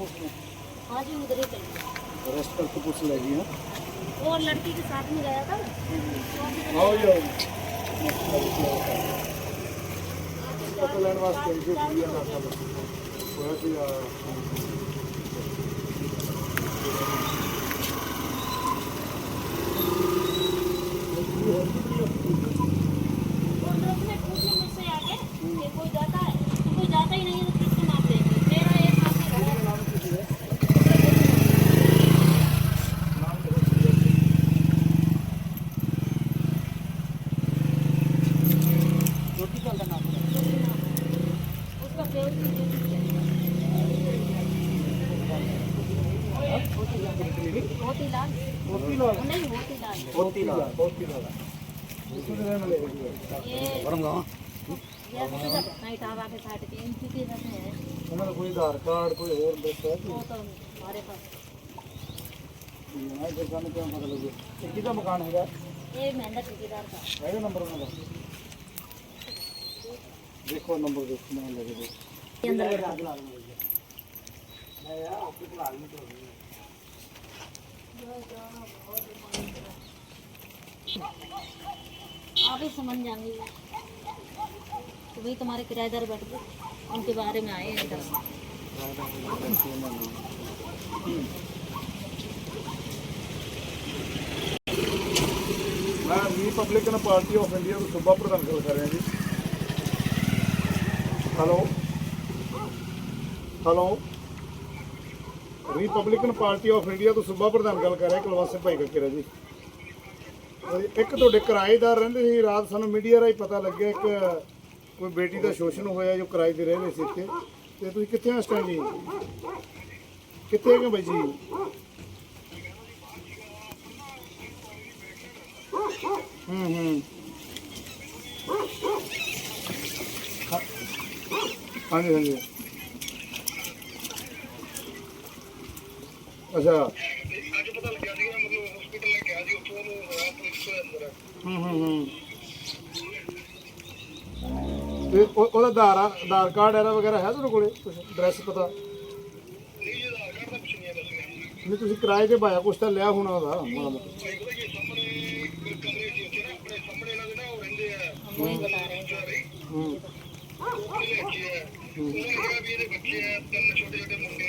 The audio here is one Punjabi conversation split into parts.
आज ही उधर पूछ लगी है? और लड़की के साथ में गया था? आओ यो कल्याण वास्ते जो दिया था। वो है। कि मोतीलाल मोतीलाल नहीं मोतीलाल मोतीलाल मोतीलाल ये परम गांव ये नहीं तावा के साथ के इनकी के रहते हैं हमारा कोई आधार कार्ड कोई और दस्तावेज वो तो हमारे पास ये दुकान क्या मतलब है किसका मकान है ये मेहंदा ठेकेदार का है नंबर उनका देखो नंबर देखो मैं लगे देखो अंदर बैठा मैं यार आपको बुला लूं तो आप ही समझ जाएंगे तो भाई तुम्हारे किराएदार बैठ गए उनके बारे में आए हैं इधर मैं रिपब्लिकन पार्टी ऑफ इंडिया को सूबा प्रधान गल कर रहे हैं जी hello hello Republican party of India ਤੋਂ ਸੂਬਾ ਪ੍ਰਧਾਨ ਗੱਲ ਕਰ ਰਿਹਾ, ਕੁਲਵੰਤ ਸਿੰਘ ਭਾਈ ਕੱਕੇਰਾ ਜੀ। ਇੱਕ ਤੁਹਾਡੇ ਕਿਰਾਏਦਾਰ ਰਹਿੰਦੇ ਸੀ, ਰਾਤ ਸਾਨੂੰ ਮੀਡੀਆ ਰਾਹੀਂ ਪਤਾ ਲੱਗਿਆ, ਇੱਕ ਕੋਈ ਬੇਟੀ ਦਾ ਸ਼ੋਸ਼ਣ ਹੋਇਆ ਜੋ ਕਿਰਾਏ ਤੇ ਰਹਿ ਰਹੇ ਸੀ ਇੱਥੇ। ਤੇ ਤੁਸੀਂ ਕਿੱਥੇ ਆ ਇਸ ਜੀ? ਕਿੱਥੇ ਹੈਗੇ ਬਾਈ ਜੀ? ਹੂੰ। ਹੂੰ, ਹਾਂਜੀ ਹਾਂਜੀ। ਅੱਛਾ। ਅੱਜ ਪਤਾ ਲੱਗਿਆ ਹੂੰ ਹੂੰ ਹੂੰ। ਤੇ ਉਹਦਾ ਆਧਾਰ ਆਧਾਰ ਕਾਰਡ ਐਰਾ ਵਗੈਰਾ ਹੈ ਤੁਹਾਡੇ ਕੋਲੇ? ਕੁਛ ਐਡਰੈਸ ਪਤਾ? ਨਹੀਂ ਜੀ ਆਧਾਰ ਕਾਰਡ ਤੁਸੀਂ ਕਿਰਾਏ ਤੇ ਪਾਇਆ ਕੁਛ ਤਾਂ ਲਿਆ ਹੋਣਾ ਉਹਦਾ ਮਾੜਾ ਮੋਟਾ। ਇੱਕ ਸਾਹਮਣੇ ਇੱਕ ਕਮਰੇ ਸੀ ਉੱਥੇ ਆਪਣੇ ਸਾਹਮਣੇ ਇਹਨਾਂ ਦੇ ਉਹ ਰਹਿੰਦੇ ਆ ਅੰਮ੍ਰਿਤ ਬਤਾ ਰਹੇ ਹੂੰ। ਉਹ ਲੈ ਕੇ ਆ ਉਹਨੇ ਵੀ ਇਹਦੇ ਬੱਚੇ ਆ ਤਿੰਨ ਛੋਟੇ ਛੋਟੇ ਮੁੰਡੇ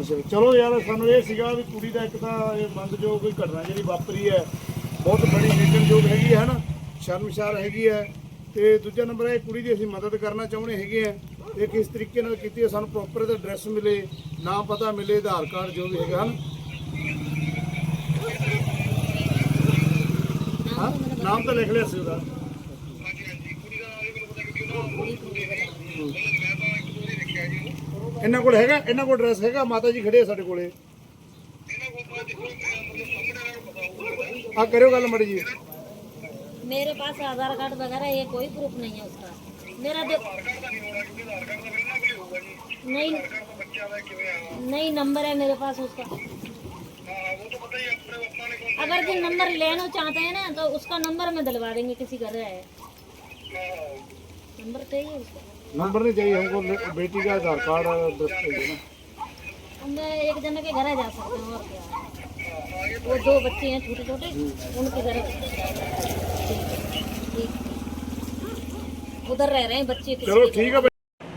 ਅੱਛਾ ਚਲੋ ਯਾਰ ਸਾਨੂੰ ਇਹ ਸੀਗਾ ਵੀ ਕੁੜੀ ਦਾ ਇੱਕ ਤਾਂ ਇਹ ਬੰਦ ਜੋ ਕੋਈ ਘਟਨਾ ਜਿਹੜੀ ਵਾਪਰੀ ਹੈ ਬਹੁਤ ਬੜੀ ਨਿੰਦਣਯੋਗ ਹੈਗੀ ਹੈ ਨਾ ਸ਼ਰਮਸ਼ਾਰ ਹੈਗੀ ਹੈ। ਤੇ ਦੂਜਾ ਨੰਬਰ ਇਹ ਕੁੜੀ ਦੀ ਅਸੀਂ ਮਦਦ ਕਰਨਾ ਚਾਹੁੰਦੇ ਹੈਗੇ ਆ ਇਹ ਕਿਸ ਤਰੀਕੇ ਨਾਲ ਕੀਤੀ ਹੈ ਸਾਨੂੰ ਪ੍ਰੋਪਰ ਇਹਦਾ ਐਡਰੈਸ ਮਿਲੇ ਨਾਮ ਪਤਾ ਮਿਲੇ ਆਧਾਰ ਕਾਰਡ ਜੋ ਵੀ ਹੈਗਾ ਹਨ? ਹਾਂ? ਨਾਮ ਤਾਂ ਲਿਖ ਲਿਆ ਸੀ ਉਹਦਾ। ਹਾਂਜੀ ਹਾਂਜੀ। ਕੁੜੀ ਦਾ ਨਾਮ ਮੈਨੂੰ ਪਤਾ ਕਿਉਂਕਿ ਦੇ ਨਹੀਂ ਮੈਂ ਤਾਂ ਇਹਨਾਂ ਕੋਲ ਹੈਗਾ ਇਹਨਾਂ ਕੋਲ ਐਡਰੈਸ ਹੈਗਾ ਮਾਤਾ ਜੀ ਖੜੇ ਆ ਸਾਡੇ ਕੋਲੇ ਇਹਨਾਂ ਕੋਲ ਤਾਂ ਦੇਖੋ ਮੈਂ ਮਤਲਬ ਸਾਹਮਣੇ ਵਾਲਾ ਨੂੰ ਪਤਾ ਹੋਊਗਾ ਆ ਕਰਿਓ ਗੱਲ ਮੜੀ ਜੀ मेरे पास आधार कार्ड वगैरह ये कोई प्रूफ नहीं है उसका मेरा दे ਆਧਾਰ ਕਾਰਡ ਦਾ ਨਹੀਂ ਹੋਣਾ ਕਿਉਂਕਿ ਆਧਾਰ ਕਾਰਡ ਦਾ ਫਿਰ ਨਾ ਕੋਈ ਹੋਊਗਾ ਜੀ नहीं ਆਧਾਰ ਕਾਰਡ ਦਾ ਬੱਚਾ ਦਾ ਕਿਵੇਂ ਆ नहीं नंबर है मेरे पास उसका ਹਾਂ ਉਹ ਤਾਂ ਪਤਾ ਹੀ ਹੈ, ਆਪਣੇ ਪਾਪਾ ਨੇ ਕੋਲ अगर जो नंबर लेना चाहते हैं ना तो उसका नंबर में दिलवा देंगे किसी घर है नंबर चाहिए उसका नंबर नहीं चाहिए हमको ले- बेटी का आधार कार्ड और एड्रेस चाहिए ना हम एक जने के घर जा सकते हैं और क्या वो दो बच्चे हैं छोटे छोटे उनके घर ठीक उधर रह रहे हैं बच्चे किसी ਚਲੋ के ਠੀਕ ਹੈ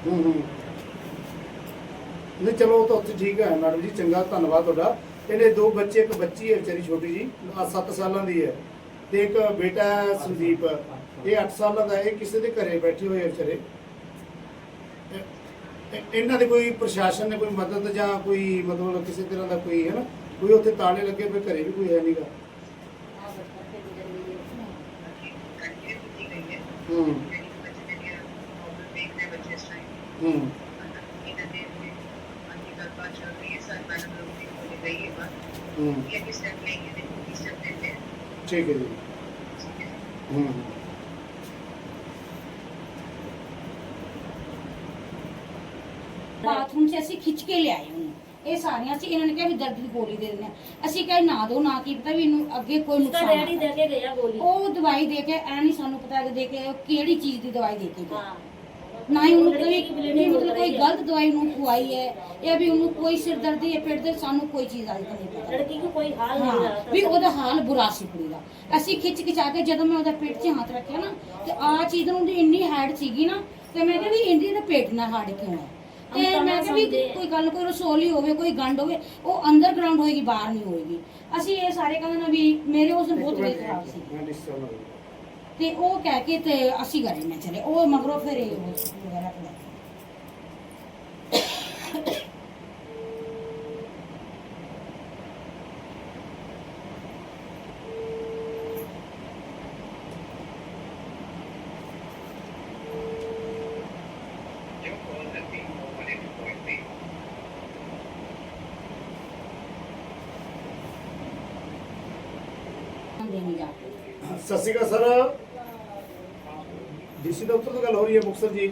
ਹੂੰ ਹੂੰ ਨਹੀਂ ਚਲੋ ਉਹ ਤਾਂ ਉੱਥੇ ਠੀਕ ਹੈ ਮੈਡਮ ਜੀ ਚੰਗਾ ਧੰਨਵਾਦ ਤੁਹਾਡਾ ਇਹਨੇ ਦੋ ਬੱਚੇ ਇੱਕ ਬੱਚੀ ਹੈ ਵਿਚਾਰੀ ਛੋਟੀ ਜੀ 7 ਸਾਲਾਂ ਦੀ ਹੈ ਤੇ ਇੱਕ ਬੇਟਾ ਹੈ ਸੰਦੀਪ ਇਹ 8 ਸਾਲਾਂ ਦਾ ਹੈ। ਇਹ ਕਿਸੇ ਦੇ ਘਰੇ ਬੈਠੇ ਹੋਏ ਆ ਵਿਚਾਰੇ ਇਹ- ਇਹਨਾਂ ਦੇ ਕੋਈ ਪ੍ਰਸ਼ਾਸਨ ਨੇ ਕੋਈ ਮਦਦ ਜਾਂ ਕੋਈ ਮਤਲਬ ਕਿਸੇ ਤਰ੍ਹਾਂ ਦਾ ਕੋਈ ਹੈ ਨਾ? ਕੋਈ ਉੱਥੇ ਤਾਲੇ ਲੱਗੇ ਪਏ ਘਰੇ ਵੀ ਕੋਈ ਹੈ ਨਹੀਂਗਾ ਹੂੰ। ਹੂੰ। ਹੈ। ਠੀਕ ਹੈ ਜੀ। ਹੂੰ ਬਾਥਰੂਮ 'ਚ ਅਸੀਂ ਖਿੱਚ ਕੇ ਲਿਆਏ ਉਹਨੂੰ। ਇਹ ਸਾਰੀਆਂ ਸੀ ਇਹਨਾਂ ਨੇ ਕਿਹਾ ਵੀ ਦਰਦ ਦੀ ਗੋਲੀ ਦੇ ਦਿੰਦੇ ਆ। ਅਸੀਂ ਕਹੇ ਨਾ ਦੋ ਨਾ ਕੀ ਪਤਾ ਵੀ ਇਹਨੂੰ ਅੱਗੇ ਕੋਈ ਤਾਂ ਨੁਕਸਾਨ ਡੈਡੀ ਨਾ ਦੇ ਕੇ ਗਿਆ ਗੋਲੀ। ਉਹ ਦਵਾਈ ਦੇ ਕੇ ਐ ਨਹੀਂ ਸਾਨੂੰ ਪਤਾ ਕਿ ਦੇ ਕੇ ਉਹ ਕਿਹੜੀ ਚੀਜ਼ ਦੀ ਦਵਾਈ ਦੇ ਕੇ ਹਾਂ। ਨਾ ਹੀ ਉਹਨੂੰ ਕੋਈ ਮਤਲਬ ਕੋਈ ਗਲਤ ਦਵਾਈ ਨੂੰ ਖਵਾਈ ਹੈ ਇਹ ਵੀ ਉਹਨੂੰ ਕੋਈ ਸਿਰ ਦਰਦੀ ਹੈ ਪੇਟ ਤੇ ਸਾਨੂੰ ਕੋਈ ਚੀਜ਼ ਅੱਜ ਤੱਕ ਨਹੀਂ ਪਤਾ। ਲੜਕੀ ਕੋ ਕੋਈ ਹਾਲ ਨਹੀਂ ਹਾਂ, ਵੀ ਉਹਦਾ ਹਾਲ ਬੁਰਾ ਸੀ ਕੁੜੀ ਦਾ। ਅਸੀਂ ਖਿੱਚ ਖਿਚਾ ਕੇ ਜਦੋਂ ਮੈਂ ਉਹਦਾ ਪੇਟ 'ਚ ਹੱਥ ਰੱਖਿਆ ਨਾ ਤੇ ਆ ਚੀਜ਼ ਨੂੰ ਉਹਦੀ ਇੰਨੀ ਹੈਡ ਸੀਗੀ ਨਾ ਤੇ ਮੈਂ ਕਿਹਾ ਵੀ ਇੰਦੀ ਦਾ ਪੇਟ ਨਾ ਹਾਰਡ ਕਿਉਂ ਹੈ ਤੇ ਮੈਂ ਕਿਹਾ ਵੀ। ਕੋਈ ਗੱਲ ਕੋਈ ਰਸੋਲੀ ਹੋਵੇ ਕੋਈ ਗੰਡ ਹੋਵੇ ਉਹ ਅੰਡਰਗਰਾਉਂਡ ਹੋਏਗੀ ਬਾਹਰ ਨਹੀਂ ਹੋਏਗੀ। ਅਸੀਂ ਇਹ ਸਾਰੇ ਕਹਿੰਦੇ ਨਾ ਵੀ ਮੇਰੇ ਉਸ ਦਿਨ ਬਹੁਤ ਖਰਾਬ ਸੀ। ਮੈਂ ਡਿਸਟਰਬ ਨਾ ਤੇ ਉਹ ਕਹਿ ਕੇ ਤੇ ਅਸੀਂ ਗਏ ਮੈਂ ਚਲੇ। ਉਹ ਮਗਰੋਂ ਫਿਰ ਇਹ hospital ਵਗੈਰਾ ਕੋਲ ਜੋ ਕਾਲ ਹੈ ਵੀ ਉਹਨੇ ਕੋਈ ਨਹੀਂ ਦੇਣੀ ਜਾ ਕੇ। ਸਤਿ ਸ਼੍ਰੀ ਅਕਾਲ ਸਰ। ਡੀਸੀ ਦਫ਼ਤਰ ਤੋਂ ਗੱਲ ਹੋ ਰਹੀ ਹੈ ਮੁਕਤਸਰ ਜੀ।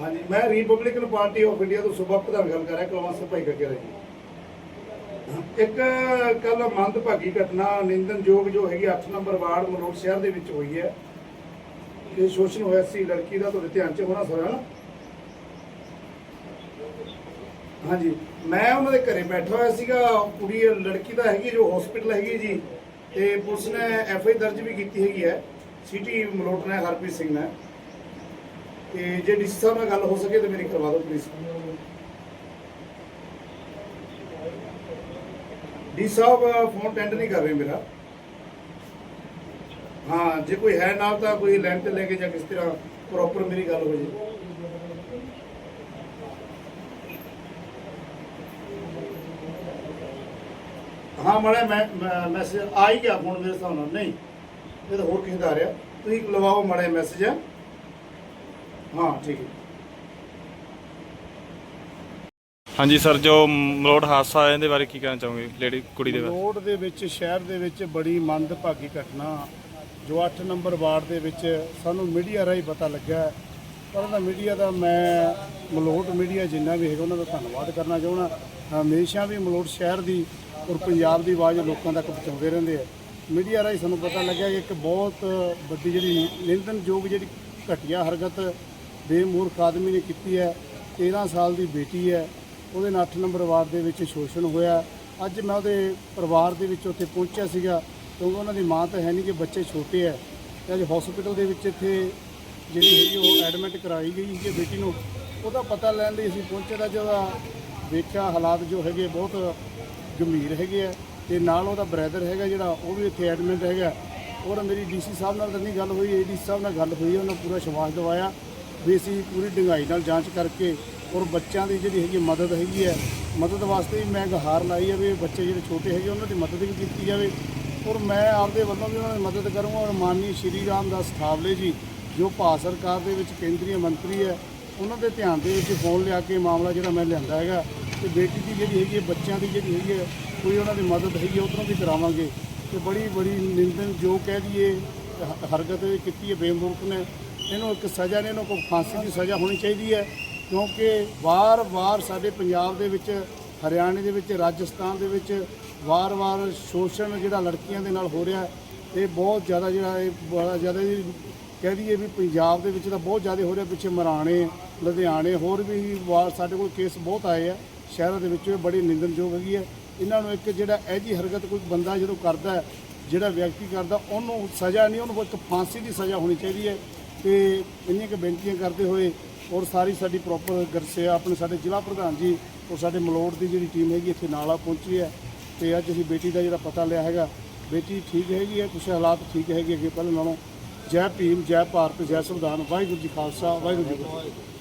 ਹਾਂਜੀ, ਮੈਂ ਰਿਪਬਲਿਕਨ ਪਾਰਟੀ ਆਫ ਇੰਡੀਆ ਤੋਂ ਸੂਬਾ ਪ੍ਰਧਾਨ ਗੱਲ ਕਰ ਰਿਹਾ ਕੁਲਵੰਤ ਭਾਈ ਕੱਕੇਰਾ ਜੀ। ਇੱਕ ਕੱਲ ਮੰਦਭਾਗੀ ਘਟਨਾ ਨਿੰਦਨਯੋਗ ਜੋ ਹੈਗੀ 8 ਨੰਬਰ ਵਾਰਡ ਮਲੋਟ ਸ਼ਹਿਰ ਦੇ ਵਿੱਚ ਹੋਈ ਹੈ। ਇਹ ਸ਼ੋਸ਼ਣ ਹੋਇਆ ਸੀ, ਲੜਕੀ ਦਾ ਤੁਹਾਡੇ ਧਿਆਨ 'ਚ ਹੋਣਾ ਸਰ ਹੈ ਨਾ ਹਾਂਜੀ, ਮੈਂ ਉਹਨਾਂ ਦੇ ਘਰੇ ਬੈਠਾ ਹੋਇਆ ਸੀਗਾ ਕੁੜੀ, ਲੜਕੀ ਦਾ ਹੈਗੀ, ਜੋ ਹਸਪੀਟਲ ਹੈਗੀ ਜੀ। ਤੇ ਪੁਲਿਸ ਨੇ ਐਫ ਆਈ ਦਰਜ ਵੀ ਕੀਤੀ ਹੈਗੀ ਹੈ। ਸਿਟੀ ਮਲੋਟ ਨੇ, ਹਰਪ੍ਰੀਤ ਸਿੰਘ ਨੇ। ਤੇ ਜੇ ਡੀਸੀ ਸਾਹਿਬ ਨਾਲ ਗੱਲ ਹੋ ਸਕੇ ਤਾਂ ਮੇਰੀ ਕਰਵਾ ਦਿਓ ਪਲੀਜ਼ ਡੀ ਸਾਹਿਬ ਫੋਨ ਅਟੈਂਡ ਨਹੀਂ ਕਰ ਰਹੇ ਮੇਰਾ। ਹਾਂ, ਜੇ ਕੋਈ ਹੈ ਨਾਲ ਤਾਂ ਕੋਈ ਲੈਂਟ ਲੈ ਕੇ ਜਾਂ ਕਿਸ ਤਰ੍ਹਾਂ ਪ੍ਰੋਪਰ ਮੇਰੀ ਗੱਲ ਹੋ ਜੇ। ਹਾਂ ਮੜਾ ਮੈਂ ਮੈਸੇਜ ਆ ਹੀ ਗਿਆ ਫੋਨ ਮੇਰੇ ਹਿਸਾਬ ਨਾਲ। ਨਹੀਂ ਇਹ ਤਾਂ ਹੋਰ ਕਿਸੇ ਦਾ ਆ ਰਿਹਾ। ਤੁਸੀਂ ਲਵਾਓ ਮੜਾ ਮੈਸੇਜ ਹਾਂ ਠੀਕ ਹੈ। ਹਾਂਜੀ ਸਰ ਜੋ ਮਲੋਟ ਹਾਦਸਾ ਆਇਆ ਇਹਦੇ ਬਾਰੇ ਕੀ ਕਹਿਣਾ ਚਾਹੋਗੇ? ਲੇਡੀ ਕੁੜੀ ਦੇ ਬਾਰੇ। ਰੋਡ ਦੇ ਵਿੱਚ ਸ਼ਹਿਰ ਦੇ ਵਿੱਚ ਬੜੀ ਮੰਦਭਾਗੀ ਘਟਨਾ। ਜੋ 8 ਨੰਬਰ ਵਾਰਡ ਦੇ ਵਿੱਚ ਸਾਨੂੰ ਮੀਡੀਆ ਰਾਹੀਂ ਪਤਾ ਲੱਗਾ ਹੈ। ਪਰ ਉਹਦਾ ਮੀਡੀਆ ਦਾ ਮੈਂ ਮਲੋਟ ਮੀਡੀਆ ਜਿੰਨਾ ਵੀ ਹੈਗਾ ਉਹਨਾਂ ਦਾ ਧੰਨਵਾਦ ਕਰਨਾ ਚਾਹੁੰਦਾ। ਹਮੇਸ਼ਾ ਵੀ ਮਲੋਟ ਸ਼ਹਿਰ ਦੀ ਔਰ ਪੰਜਾਬ ਦੀ ਆਵਾਜ਼ ਲੋਕਾਂ ਤੱਕ ਪਹੁੰਚਾਉਂਦੇ ਰਹਿੰਦੇ ਆ। ਮੀਡੀਆ ਰਾਹੀਂ ਸਾਨੂੰ ਪਤਾ ਲੱਗਿਆ ਕਿ ਇੱਕ ਬਹੁਤ ਵੱਡੀ ਜਿਹੜੀ ਨਿੰਦਨਯੋਗ ਜਿਹੜੀ ਘਟੀਆ ਹਰਕਤ ਬੇਮੂਰਖ ਆਦਮੀ ਨੇ ਕੀਤੀ ਹੈ। 13 ਸਾਲ ਦੀ ਬੇਟੀ ਹੈ। ਉਹਦੇ ਨਾਲ 8 ਨੰਬਰ ਵਾਰਡ ਦੇ ਵਿੱਚ ਸ਼ੋਸ਼ਣ ਹੋਇਆ। ਅੱਜ ਮੈਂ ਉਹਦੇ ਪਰਿਵਾਰ ਦੇ ਵਿੱਚ ਉੱਥੇ ਪਹੁੰਚਿਆ ਸੀਗਾ। ਕਿਉਂਕਿ ਉਹਨਾਂ ਦੀ ਮਾਂ ਤਾਂ ਹੈ ਨਹੀਂ ਕਿ ਬੱਚੇ ਛੋਟੇ ਹੈ। ਤੇ ਅੱਜ ਹਸਪੀਟਲ ਦੇ ਵਿੱਚ ਇੱਥੇ ਜਿਹੜੀ ਹੈਗੀ ਉਹ ਐਡਮਿਟ ਕਰਾਈ ਗਈ ਕਿ ਬੇਟੀ ਨੂੰ। ਉਹਦਾ ਪਤਾ ਲੈਣ ਲਈ ਅਸੀਂ ਪਹੁੰਚੇ ਤਾਂ ਜਿਹਦਾ ਵੇਖਿਆ ਹਾਲਾਤ ਜੋ ਹੈਗੇ ਬਹੁਤ ਗੰਭੀਰ ਹੈਗੇ ਆ ਤੇ ਨਾਲ ਉਹਦਾ ਬ੍ਰਦਰ ਹੈਗਾ ਜਿਹੜਾ ਉਹ ਵੀ ਇੱਥੇ ਐਡਮਿਟ ਹੈਗਾ। ਔਰ ਮੇਰੀ ਡੀਸੀ ਸਾਹਿਬ ਨਾਲ ਤਾਂ ਨਹੀਂ ਗੱਲ ਹੋਈ ਏਡੀ ਸਾਹਿਬ ਨਾਲ ਗੱਲ ਹੋਈ ਹੈ, ਉਹਨਾਂ ਪੂਰਾ ਸ਼ਵਾਸ ਦਿਵਾਇਆ ਵੀ ਅਸੀਂ ਪੂਰੀ ਡੂੰਘਾਈ ਨਾਲ ਜਾਂਚ ਕਰਕੇ ਔਰ ਬੱਚਿਆਂ ਦੀ ਜਿਹੜੀ ਹੈਗੀ ਮਦਦ ਹੈਗੀ ਹੈ ਮਦਦ ਵਾਸਤੇ ਵੀ ਮੈਂ ਗੁਹਾਰ ਲਾਈ ਹੈ ਵੀ ਬੱਚੇ ਜਿਹੜੇ ਛੋਟੇ ਹੈਗੇ ਉਹਨਾਂ ਦੀ ਮਦਦ ਵੀ ਕੀਤੀ ਜਾਵੇ। ਔਰ ਮੈਂ ਆਪਦੇ ਵੱਲੋਂ ਵੀ ਉਹਨਾਂ ਦੀ ਮਦਦ ਕਰੂੰਗਾ ਔਰ ਮਾਨਨੀ ਸ਼੍ਰੀ ਰਾਮਦਾਸ ਥਾਵਲੇ ਜੀ ਜੋ ਭਾਰਤ ਸਰਕਾਰ ਦੇ ਵਿੱਚ ਕੇਂਦਰੀ ਮੰਤਰੀ ਹੈ ਉਹਨਾਂ ਦੇ ਧਿਆਨ ਦੇ ਵਿੱਚ ਫੋਨ ਲਿਆ ਕੇ ਮਾਮਲਾ ਜਿਹੜਾ ਮੈਂ ਲਿਆਂਦਾ ਹੈਗਾ। ਤੇ ਬੇਟੀ ਦੀ ਜਿਹੜੀ ਹੈਗੀ ਹੈ ਬੱਚਿਆਂ ਦੀ ਜਿਹੜੀ ਹੈਗੀ ਹੈ ਕੋਈ ਉਹਨਾਂ ਦੀ ਮਦਦ ਹੈਗੀ ਹੈ ਉਧਰੋਂ ਵੀ ਕਰਾਵਾਂਗੇ। ਤੇ ਬੜੀ ਬੜੀ ਨਿੰਦਨ ਜੋ ਕਹਿ ਦਈਏ ਹ- ਹਰਕਤ ਇਹ ਕੀਤੀ ਹੈ ਬੇਮੁਲਕ ਨੇ। ਇਹਨੂੰ ਇੱਕ ਸਜ਼ਾ ਨੇ ਇਹਨੂੰ ਕੋਈ ਫਾਂਸੀ ਦੀ ਸਜ਼ਾ ਹੋਣੀ ਚਾਹੀਦੀ ਹੈ ਕਿਉਂਕਿ ਵਾਰ-ਵਾਰ ਸਾਡੇ ਪੰਜਾਬ ਦੇ ਵਿੱਚ ਹਰਿਆਣੇ ਦੇ ਵਿੱਚ ਰਾਜਸਥਾਨ ਦੇ ਵਿੱਚ ਵਾਰ-ਵਾਰ ਸ਼ੋਸ਼ਣ ਜਿਹੜਾ ਲੜਕੀਆਂ ਦੇ ਨਾਲ ਹੋ ਰਿਹਾ ਹੈ, ਇਹ ਬਹੁਤ ਜ਼ਿਆਦਾ ਜਿਹੜਾ ਇਹ ਬੜਾ ਜ਼ਿਆਦਾ ਜੀ ਕਹਿ ਦਈਏ ਵੀ ਪੰਜਾਬ ਦੇ ਵਿੱਚ ਤਾਂ ਬਹੁਤ ਜ਼ਿਆਦਾ ਹੋ ਰਿਹਾ ਪਿੱਛੇ ਮਰਾਣੇ ਲੁਧਿਆਣੇ ਹੋਰ ਵੀ ਵਾਰ ਸਾਡੇ ਕੋਲ ਕੇਸ ਬਹੁਤ ਆਏ ਆ। ਸ਼ਹਿਰਾਂ ਦੇ ਵਿੱਚ ਇਹ ਬੜੀ ਨਿੰਦਣਯੋਗ ਹੈਗੀ ਹੈ। ਇਹਨਾਂ ਨੂੰ ਇੱਕ ਜਿਹੜਾ ਇਹ ਜੀ ਹਰਕਤ ਕੋਈ ਬੰਦਾ ਜਦੋਂ ਕਰਦਾ ਹੈ, ਜਿਹੜਾ ਵਿਅਕਤੀ ਕਰਦਾ, ਉਹਨੂੰ ਸਜ਼ਾ ਨਹੀਂ, ਉਹਨੂੰ ਇੱਕ ਫਾਂਸੀ ਦੀ ਸਜ਼ਾ ਹੋਣੀ ਚਾਹੀਦੀ ਹੈ। ਤੇ ਇੰਨੀਆਂ ਕਿ ਬੇਨਤੀਆਂ ਕਰਦੇ ਹੋਏ ਔਰ ਸਾਰੀ ਸਾਡੀ ਪ੍ਰੋਪਰ ਗਰਸੇ ਆਪਣੇ ਸਾਡੇ ਜ਼ਿਲ੍ਹਾ ਪ੍ਰਧਾਨ ਜੀ ਔਰ ਸਾਡੇ ਮਲੋੜ ਦੀ ਜਿਹੜੀ ਟੀਮ ਹੈਗੀ, ਇੱਥੇ ਨਾਲ ਆ ਪਹੁੰਚੀ ਹੈ। ਤੇ ਅੱਜ ਅਸੀਂ ਬੇਟੀ ਦਾ ਜਿਹੜਾ ਪਤਾ ਲਿਆ ਹੈਗਾ, ਬੇਟੀ ਠੀਕ ਹੈਗੀ ਹੈ ਕੁਛ ਹਾਲਾਤ ਠੀਕ ਹੈਗੇ ਅੱਗੇ ਪਹਿਲਾਂ ਨਾਲੋਂ। ਜੈ ਭੀਮ, ਜੈ ਭਾਰਤ, ਜੈ ਸੰਵਿਧਾਨ, ਵਾਹਿਗੁਰੂ ਜੀ ਖਾਲਸਾ, ਵਾਹਿਗੁਰੂ ਜੀ ਕੀ ਫਤਿਹ।